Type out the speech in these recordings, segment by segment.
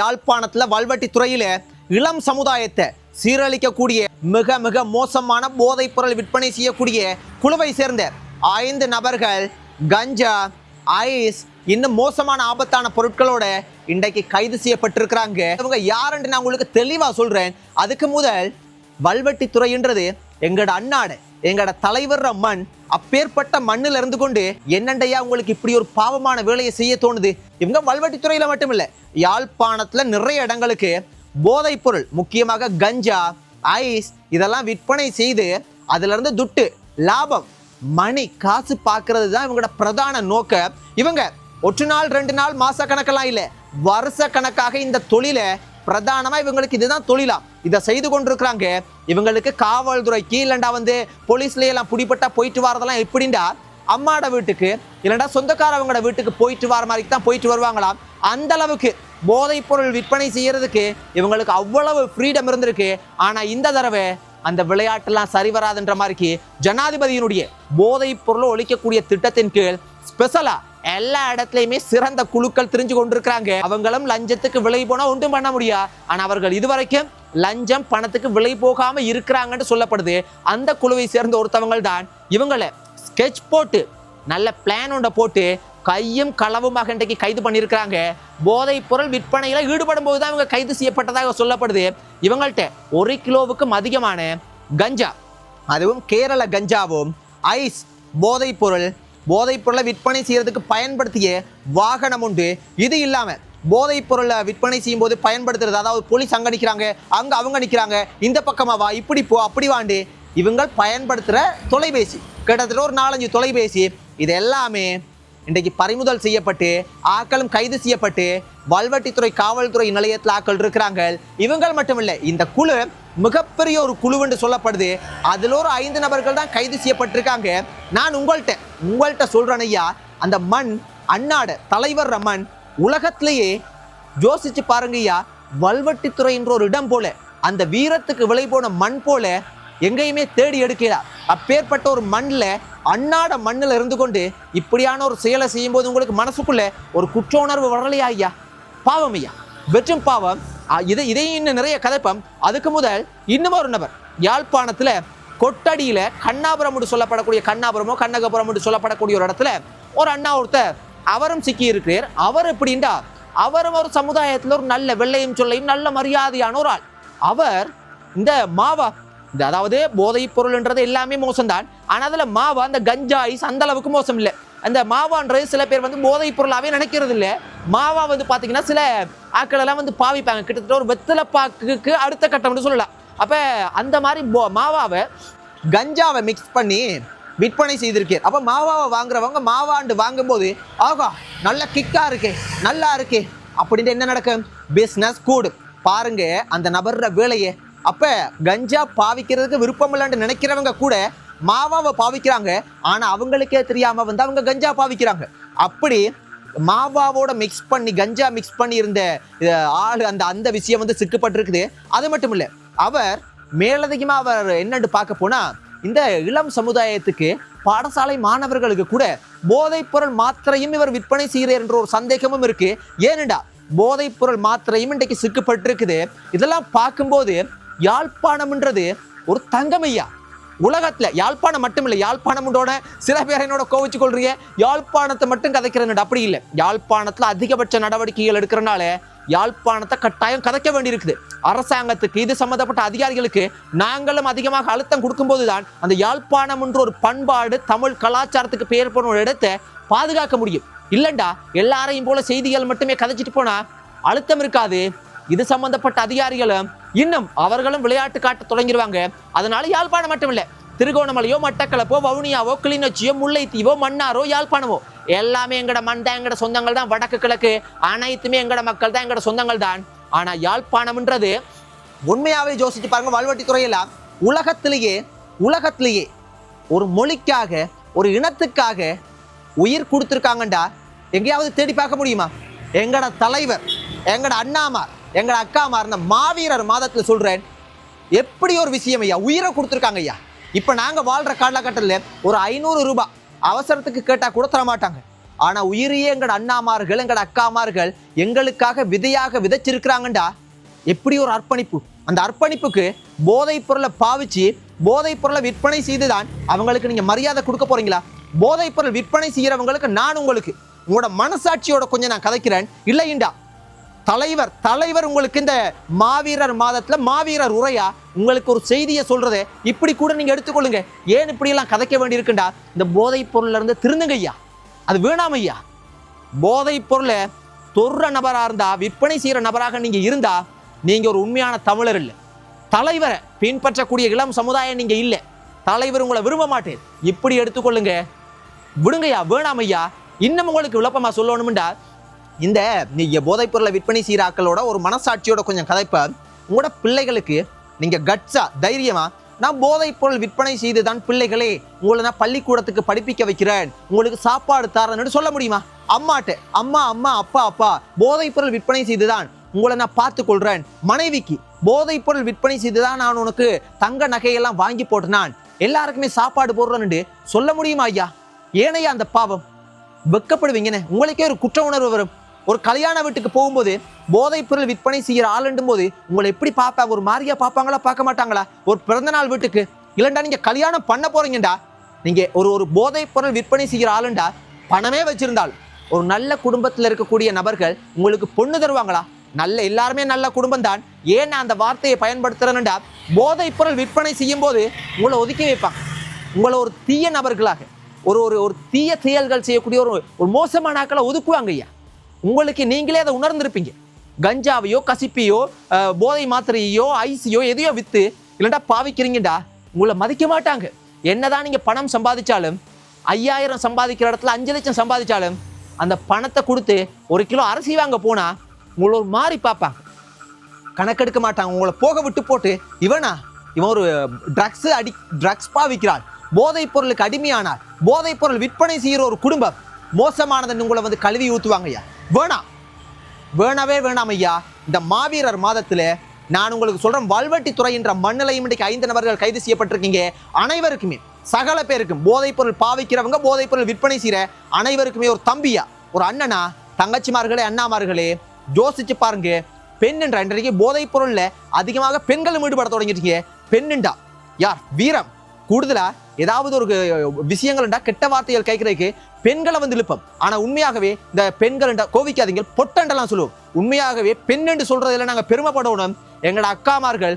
யாழ்ப்பாணத்தில் வல்வட்டி துறையில் இளம் சமுதாயத்தை சீரழிக்கக்கூடிய மிக மிக மோசமான போதைப் பொருள் விற்பனை செய்யக்கூடிய குழுவை சேர்ந்த ஐந்து நபர்கள் கஞ்சா ஐஸ் இன்னும் மோசமான ஆபத்தான பொருட்களோட இன்றைக்கு கைது செய்யப்பட்டிருக்கிறாங்க. இவங்க யாருன்னு நான் உங்களுக்கு தெளிவாக சொல்கிறேன் அதுக்கு முதல் வல்வெட்டி துறைன்றது எங்களோட அண்ணாடு எங்களோட தலைவர் மண் அப்பேற்பட்ட மண்ணில் இருந்து கொண்டு என்னண்டையா உங்களுக்கு இப்படி ஒரு பாவமான வேலையை செய்ய தோணுது? இவங்க வல்வெட்டி துறையில மட்டும் இல்ல நிறைய இடங்களுக்கு போதைப் பொருள் முக்கியமாக கஞ்சா ஐஸ் இதெல்லாம் விற்பனை செய்து அதுலேருந்து துட்டு லாபம் மணி காசு பார்க்கறது தான் இவங்களோட பிரதான நோக்கம். இவங்க ஒற்று நாள் ரெண்டு நாள் மாச கணக்கெல்லாம் இல்லை வருஷ கணக்காக இந்த தொழிலை பிரதானமாக இவங்களுக்கு இதுதான் தொழிலாம் இதை செய்து கொண்டிருக்கிறாங்க. இவங்களுக்கு காவல்துறைக்கு இல்லைண்டா வந்து போலீஸ்லேயெல்லாம் பிடிப்பட்டா போயிட்டு வரதெல்லாம் எப்படிண்டா? அம்மாட வீட்டுக்கு இல்லைன்னா சொந்தக்காரவங்களோட வீட்டுக்கு போயிட்டு வர மாதிரி தான் போயிட்டு வருவாங்களாம் அந்த அளவுக்கு போதைப் பொருள் விற்பனை செய்யறதுக்கு இவங்களுக்கு அவ்வளவு ஃப்ரீடம் இருந்திருக்கு. ஆனா இந்த தடவை அந்த விளையாட்டெல்லாம் சரி வராதுன்ற மாதிரிக்கு ஜனாதிபதியினுடைய போதைப் பொருளை ஒழிக்கக்கூடிய திட்டத்தின் கீழ் ஸ்பெஷலா எல்லா இடத்துலயுமே சிறந்த குழுக்கள் தெரிஞ்சு கொண்டிருக்கிறாங்க. அவங்களும் லஞ்சத்துக்கு விலை போனா ஒன்றும் பண்ண முடியா? ஆனா அவர்கள் இதுவரைக்கும் லஞ்சம் பணத்துக்கு விலை போகாம இருக்கிறாங்கன்னு சொல்லப்படுது. அந்த குழுவை சேர்ந்த ஒருத்தவங்கள் தான் இவங்களை ஸ்கெச் போட்டு நல்ல பிளான் ஒன்றை போட்டு கையும் களவுமாக இன்றைக்கு கைது பண்ணியிருக்கிறாங்க. போதைப் பொருள் விற்பனையில் ஈடுபடும் போது தான் இவங்க கைது செய்யப்பட்டதாக சொல்லப்படுது. இவங்கள்ட்ட ஒரு கிலோவுக்கும் அதிகமான கஞ்சா அதுவும் கேரள கஞ்சாவும் ஐஸ் போதைப் பொருள் போதைப் பொருளை விற்பனை செய்யறதுக்கு பயன்படுத்திய வாகனம் உண்டு. இது இல்லாமல் போதைப் பொருளை விற்பனை செய்யும் போது பயன்படுத்துறது அதாவது போலீஸ் அங்க நிற்கிறாங்க அங்கே அவங்க நிற்கிறாங்க இந்த பக்கமாக வா இப்படி போ அப்படி வாண்டு. இவங்கள் பயன்படுத்துகிற தொலைபேசி. கிட்டத்தட்ட ஒரு நாலஞ்சு தொலைபேசி இது எல்லாமே இன்றைக்கு பறிமுதல் செய்யப்பட்டு ஆக்களும் கைது செய்யப்பட்டு வல்வட்டித்துறை காவல்துறை நிலையத்தில் ஆக்கள் இருக்கிறாங்க. இவங்கள் மட்டும் இல்லை இந்த குழு மிகப்பெரிய ஒரு குழுவென்று சொல்லப்படுது. அதில் ஒரு ஐந்து நபர்கள் தான் கைது செய்யப்பட்டிருக்காங்க. நான் உங்கள்கிட்ட உங்கள்கிட்ட சொல்கிறேன் ஐயா அந்த மண் அன்னாட தலைவர் ரமன் உலகத்திலேயே யோசிச்சு பாருங்க ஐயா வல்வட்டித்துறை என்ற ஒரு இடம் போல அந்த வீரத்துக்கு விலை போன மண் போல எங்கேயுமே தேடி எடுக்கல. அப்பேற்பட்ட ஒரு மண்ணில் அன்னாட மண்ணில் இருந்து கொண்டு இப்படியான ஒரு செயலை செய்யும்போது உங்களுக்கு மனசுக்குள்ள ஒரு குற்ற உணர்வு வரலையா ஐயா? பாவம் ஐயா. வெற்றும் பாவம். இதை இதையும் இன்னும் நிறைய கதைப்பம். அதுக்கு முதல் இன்னும் ஒரு நபர். யாழ்ப்பாணத்தில் கொட்டடியில் கண்ணாபுரம் என்று சொல்லப்படக்கூடிய கண்ணாபுரமோ கண்ணகபுரம் என்று சொல்லப்படக்கூடிய ஒரு இடத்துல ஒரு அண்ணா ஒருத்தர் அவரும் சிக்கி இருக்கிறார். அவர் எப்படின்டா அவரும் ஒரு சமுதாயத்தில் ஒரு நல்ல வெள்ளையும் சொல்லையும் நல்ல மரியாதையான ஒரு ஆள். அவர் இந்த மாவா அதாவது போதைப் பொருள்ன்றது எல்லாமே மோசம்தான். ஆனால் அதில் மாவா அந்த கஞ்சா ஐஸ் அந்த அளவுக்கு மோசம் இல்லை அந்த மாவான்றது சில பேர் வந்து போதைப் பொருளாகவே நினைக்கிறது இல்லை மாவா வந்து பார்த்தீங்கன்னா சில ஆட்கள் எல்லாம் வந்து பாவிப்பாங்க. கிட்டத்தட்ட ஒரு வெத்தலை பாக்குக்கு அடுத்த கட்டம்னு சொல்லலாம். அப்போ அந்த மாதிரி போ- மாவாவை கஞ்சாவை மிக்ஸ் பண்ணி விற்பனை செய்திருக்கேன் அப்போ மாவாவை வாங்குறவங்க மாவாண்டு வாங்கும்போது ஆகா நல்ல கிக்காக இருக்கே நல்லா இருக்கே அப்படின்னு என்ன நடக்கும்? பிஸ்னஸ் கூடும். பாருங்க அந்த நபர்ற வேலையை அப்போ கஞ்சா பாவிக்கிறதுக்கு விருப்பம் இல்லைன்னு நினைக்கிறவங்க கூட மாவாவை பாவிக்கிறாங்க. ஆனால் அவங்களுக்கே தெரியாமல் வந்து அவங்க கஞ்சா பாவிக்கிறாங்க. அப்படி மாவாவோட மிக்ஸ் பண்ணி கஞ்சா மிக்ஸ் பண்ணி இருந்த ஆள் அந்த அந்த விஷயம் வந்து சிக்கப்பட்டிருக்குது. அது மட்டும் இல்லை அவர் மேலதிகமாக அவர் என்னன்னு பார்க்க போனால் இந்த இளம் சமுதாயத்துக்கு பாடசாலை மாணவர்களுக்கு கூட போதைப்பொருள் மாத்திரையும் இவர் விற்பனை செய்கிறார் என்ற ஒரு சந்தேகமும் இருக்கு. ஏனெண்டா போதைப்பொருள் மாத்திரையும் இன்றைக்கு சிக்கப்பட்டிருக்குது. இதெல்லாம் பார்க்கும்போது யாழ்ப்பாணம்ன்றது ஒரு தங்கமையா? உலகத்துல யாழ்ப்பாணம் மட்டும் இல்லை யாழ்ப்பாணம்ன்றோட சில பேர் என்னோட கோவிச்சு கொள்றீங்க. யாழ்ப்பாணத்தை மட்டும் கதைக்கிறேன் அப்படி இல்லை. யாழ்ப்பாணத்துல அதிகபட்ச நடவடிக்கைகள் எடுக்கிறனால யாழ்ப்பாணத்தை கட்டாயம் கதைக்க வேண்டியிருக்குது. அரசாங்கத்துக்கு இது சம்பந்தப்பட்ட அதிகாரிகளுக்கு நாங்களும் அதிகமாக அழுத்தம் கொடுக்கும்போது தான் அந்த யாழ்ப்பாணம் என்ற ஒரு பண்பாடு தமிழ் கலாச்சாரத்துக்கு பெயர் போன ஒரு இடத்தை பாதுகாக்க முடியும். இல்லைண்டா எல்லாரையும் போல செய்திகள் மட்டுமே கதைச்சிட்டு போனால் அழுத்தம் இருக்காது. இது சம்பந்தப்பட்ட அதிகாரிகளும் இன்னும் அவர்களும் விளையாட்டு காட்ட தொடங்கிடுவாங்க அதனால யாழ்ப்பாணம் மட்டும் திருகோணமலையோ மட்டக்களப்போ வவுனியாவோ கிளிநொச்சியோ முல்லைத்தீவோ மன்னாரோ யாழ்ப்பாணமோ எல்லாமே எங்கட மண் தான் எங்கட சொந்தங்கள் தான் வடக்கு கிழக்கு அனைத்துமே எங்கட மக்கள் தான் எங்கட சொந்தங்கள் தான். ஆனா யாழ்ப்பாணம்ன்றது உண்மையாவே யோசிச்சு பாருங்க வல்வட்டி உலகத்திலேயே உலகத்திலேயே ஒரு மொழிக்காக ஒரு இனத்துக்காக உயிர் கொடுத்துருக்காங்கண்டா. எங்கேயாவது தேடி பார்க்க முடியுமா? எங்கட தலைவர் எங்கட அண்ணாமார் எங்கள் அக்கா மாறின மாவீரர் மாதத்தில் சொல்கிறேன் எப்படி ஒரு விஷயம் ஐயா? உயிரை கொடுத்துருக்காங்க ஐயா. இப்போ நாங்கள் வாழ்கிற காலகட்டத்தில் ஒரு ஐநூறு ரூபாய் அவசரத்துக்கு கேட்டால் கூட தர மாட்டாங்க. ஆனால் உயிரியே எங்கள் அண்ணாமார்கள் எங்கள் அக்காமார்கள் எங்களுக்காக விதையாக விதைச்சிருக்கிறாங்கண்டா. எப்படி ஒரு அர்ப்பணிப்பு? அந்த அர்ப்பணிப்புக்கு போதைப் பொருளை பாவிச்சு போதைப் பொருளை விற்பனை செய்துதான் அவங்களுக்கு நீங்கள் மரியாதை கொடுக்க போகிறீங்களா போதைப் பொருள் விற்பனை செய்கிறவங்களுக்கு நான் உங்களுக்கு உங்களோட மனசாட்சியோட கொஞ்சம் நான் கதைக்கிறேன். இல்லைண்டா. தலைவர் தலைவர் உங்களுக்கு இந்த மாவீரர் மாதத்தில் மாவீரர் உரையா? உங்களுக்கு ஒரு செய்தியை சொல்றது. இப்படி கூட நீங்க எடுத்துக்கொள்ளுங்க. ஏன் இப்படி எல்லாம் கதைக்க வேண்டியிருக்குண்டா? இந்த போதைப் பொருள்ல இருந்து திருந்துங்க ஐயா. அது வேணாம் ஐயா. போதைப் பொருளை தொர்ற நபராக இருந்தா விற்பனை செய்யற நபராக நீங்க இருந்தா நீங்க ஒரு உண்மையான தமிழர் இல்லை. தலைவரை பின்பற்றக்கூடிய இளம் சமுதாயம் நீங்க இல்லை. தலைவர் உங்களை விரும்ப மாட்டேன். இப்படி எடுத்துக்கொள்ளுங்க. விடுங்கய்யா வேணாம் ஐயா. இன்னும் உங்களுக்கு விளப்பமா சொல்லணும்டா இந்த நீங்க போதைப்பொருளை விற்பனை செய்கிற ஆக்களோட ஒரு மனசாட்சியோட கொஞ்சம் கதைப்ப. உங்களோட பிள்ளைகளுக்கு நீங்க கட்ஸா தைரியமா நான் போதைப்பொருள் விற்பனை செய்து தான் பிள்ளைகளே உங்களை நான் பள்ளிக்கூடத்துக்கு படிப்பிக்க வைக்கிறேன். உங்களுக்கு சாப்பாடு தரேன்னு சொல்ல முடியுமா? அம்மாட்ட அம்மா அம்மா அப்பா அப்பா போதைப்பொருள் விற்பனை செய்து தான் உங்களை நான் பார்த்து மனைவிக்கு போதைப்பொருள் விற்பனை விற்பனை செய்துதான் நான் உனக்கு தங்க நகையெல்லாம் வாங்கி போட்டு நான் எல்லாருக்குமே சாப்பாடு போடுறேன்னு சொல்ல முடியுமா ஐயா? ஏனையா அந்த பாவம்? வெக்கப்படுவீங்கன்னு உங்களுக்கே ஒரு குற்ற உணர்வு வரும். ஒரு கல்யாண வீட்டுக்கு போகும்போது போதைப் பொருள் விற்பனை செய்கிற ஆளுண்டும் போது உங்களை எப்படி பார்ப்பா? ஒரு மாதிரியா பார்ப்பாங்களா பார்க்க மாட்டாங்களா? ஒரு பிறந்தநாள் வீட்டுக்கு இல்லைண்டா நீங்க கல்யாணம் பண்ண போறீங்கடா. நீங்க ஒரு ஒரு போதைப் பொருள் விற்பனை செய்கிற ஆளுண்டா? பணமே வச்சிருந்தால். ஒரு நல்ல குடும்பத்தில் இருக்கக்கூடிய நபர்கள் உங்களுக்கு பொண்ணு தருவாங்களா? நல்ல எல்லாருமே நல்ல குடும்பம் தான். ஏன் நான் அந்த வார்த்தையை பயன்படுத்துகிறேன்டா போதைப் பொருள் விற்பனை செய்யும் போது உங்களை ஒதுக்கி வைப்பாங்க. உங்களை ஒரு தீய நபர்களாக ஒரு ஒரு ஒரு தீய செயல்கள் செய்யக்கூடிய ஒரு ஒரு மோசமான ஆக்களை ஒதுக்குவாங்க ஐயா. உங்களுக்கு நீங்களே அதை உணர்ந்திருப்பீங்க. கஞ்சாவையோ கசிப்பையோ போதை மாத்திரையோ ஐசியோ எதையோ விற்று இல்லைண்டா பாவிக்கிறீங்கடா உங்களை மதிக்க மாட்டாங்க. என்னதான் நீங்க பணம் சம்பாதிச்சாலும் ஐயாயிரம் சம்பாதிக்கிற இடத்துல அஞ்சு லட்சம் சம்பாதிச்சாலும் அந்த பணத்தை கொடுத்து ஒரு கிலோ அரிசி வாங்க போனா உங்களை ஒரு மாதிரி பார்ப்பாங்க. கணக்கெடுக்க மாட்டாங்க. உங்களை போக விட்டு போட்டு இவனா இவன் ஒரு ட்ரக்ஸ் அடி ட்ரக்ஸ் பாவிக்கிறாள் போதைப் பொருளுக்கு அடிமையானார். போதைப் பொருள் விற்பனை செய்கிற ஒரு குடும்பம். மோசமானதுன்னு உங்களை வந்து கழுவி ஊற்றுவாங்க ஐயா வேணாம் வேணவே வேணாம் ஐயா. இந்த மாவீரர் மாதத்தில் நான் உங்களுக்கு சொல்கிறேன் வல்வெட்டித்துறை என்ற மண்ணிலையும் இன்றைக்கு ஐந்து நபர்கள் கைது செய்யப்பட்டிருக்கீங்க. அனைவருக்குமே சகல பேருக்கும் போதைப்பொருள் பாவிக்கிறவங்க போதைப்பொருள் விற்பனை செய்கிற அனைவருக்குமே ஒரு தம்பியா ஒரு அண்ணனா தங்கச்சிமார்களே அண்ணாமார்களே யோசிச்சு பாருங்க. பெண்ணுன்றா இன்றைக்கு போதைப்பொருளில் அதிகமாக பெண்களும் ஈடுபட தொடங்கிட்டீங்க பெண்ணுண்டா. யார்? வீரம். கூடுதலாக ஏதாவது ஒரு விஷயங்கள்டா கெட்ட வார்த்தைகள் கேட்கறதுக்கு பெண்களை வந்து இழுப்பம். ஆனால் உண்மையாகவே இந்த பெண்கள்டா கோவிக்காதீங்க பொட்டண்டெல்லாம் சொல்லுவோம். உண்மையாகவே பெண் என்று சொல்றதுல நாங்கள் பெருமைப்படணும். எங்களோட அக்காமார்கள்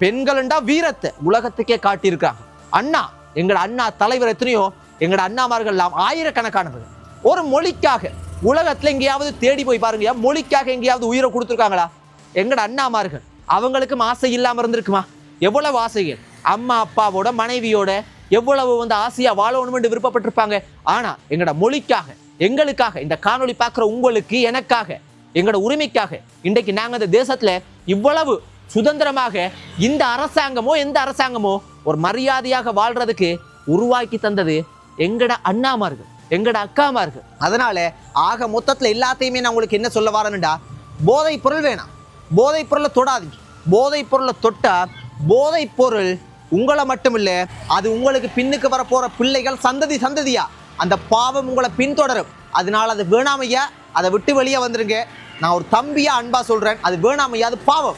பெண்கள்டா வீரத்தை உலகத்துக்கே காட்டியிருக்காங்க அண்ணா எங்களோட அண்ணா தலைவர் எத்தனையோ எங்களோட அண்ணாமார்கள் எல்லாம் ஆயிரக்கணக்கானவர்கள். ஒரு மொழிக்காக உலகத்தில் எங்கேயாவது தேடி போய் பாருங்க மொழிக்காக எங்கேயாவது உயிரை கொடுத்துருக்காங்களா? எங்கட அண்ணாமார்கள் அவங்களுக்கும் ஆசை இல்லாமல் இருந்திருக்குமா? எவ்வளவு ஆசைகள்? அம்மா அப்பாவோட மனைவியோட எவ்வளவு வந்து ஆசையா என்று விருப்பப்பட்டிருப்பாங்க. ஆனா எங்களோட மொழிக்காக எங்களுக்காக இந்த காணொளி பார்க்குற உங்களுக்கு எனக்காக எங்களோட உரிமைக்காக இன்றைக்கு நாங்கள் இந்த தேசத்துல இவ்வளவு சுதந்திரமாக இந்த அரசாங்கமோ எந்த அரசாங்கமோ ஒரு மரியாதையாக வாழ்றதுக்கு உருவாக்கி தந்தது எங்கட அண்ணாமார்கள் எங்கட அக்காமார்கள். அதனால ஆக மொத்தத்தில் எல்லாத்தையுமே நான் உங்களுக்கு என்ன சொல்ல வரேன்டா? போதைப் பொருள் வேணாம். போதைப் பொருளை தொடாதீங்க. போதைப் பொருளை தொட்டா போதைப் பொருள் உங்களை மட்டும் அது உங்களுக்கு பின்னுக்கு வரப்போகிற பிள்ளைகள் சந்ததி சந்ததியா? அந்த பாவம் உங்களை பின்தொடரும். அதனால அது வேணாமையா? அதை விட்டு வெளியே வந்துருங்க. நான் ஒரு தம்பியா அன்பா சொல்றேன். அது வேணாமையா? அது பாவம்.